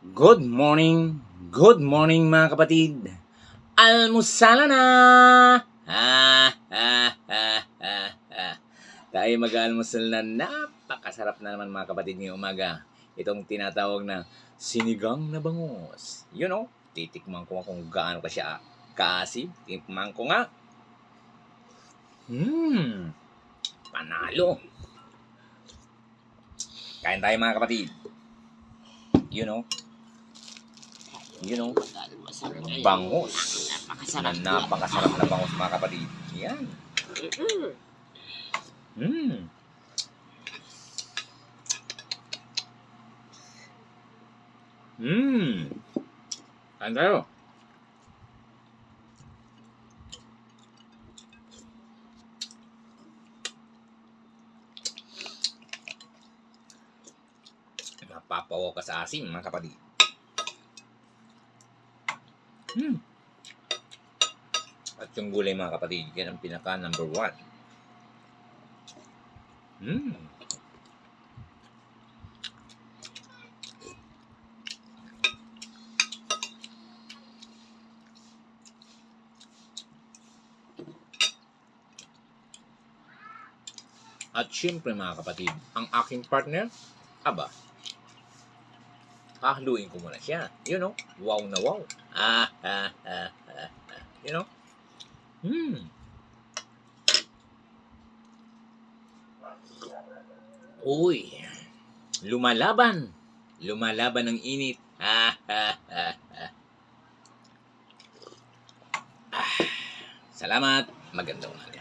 Good morning, good morning mga kapatid. Almusala na! Ha, ha, ha, ha, ha. Tayo mag-almusal na napakasarap na naman mga kapatid ngayong umaga. Itong tinatawag na sinigang na bangus. You know, titikman ko nga kung gaano ka siya kaasim. Titikman ko nga. Hmm, panalo. Kain tayo mga kapatid. You know, you know, kayo. bangus. Napakasarap Na napakasarap na bangus mga kapatid. Yan. Mm-mm. Mm. Mm. Kain tayo. Napapawa ka sa asim, mga kapatid. Mm. At yung gulay, mga kapatid, yan ang pinaka number one. Mm. At syempre mga kapatid, ang aking partner, aba, hahaluin ko muna siya. You know, wow na wow. Ah, ah, ah, ah, ah. You know? Hmm. Uy, lumalaban. Lumalaban ng init. Ah, ah, ah, ah. Ah, Salamat. Magandang umaga.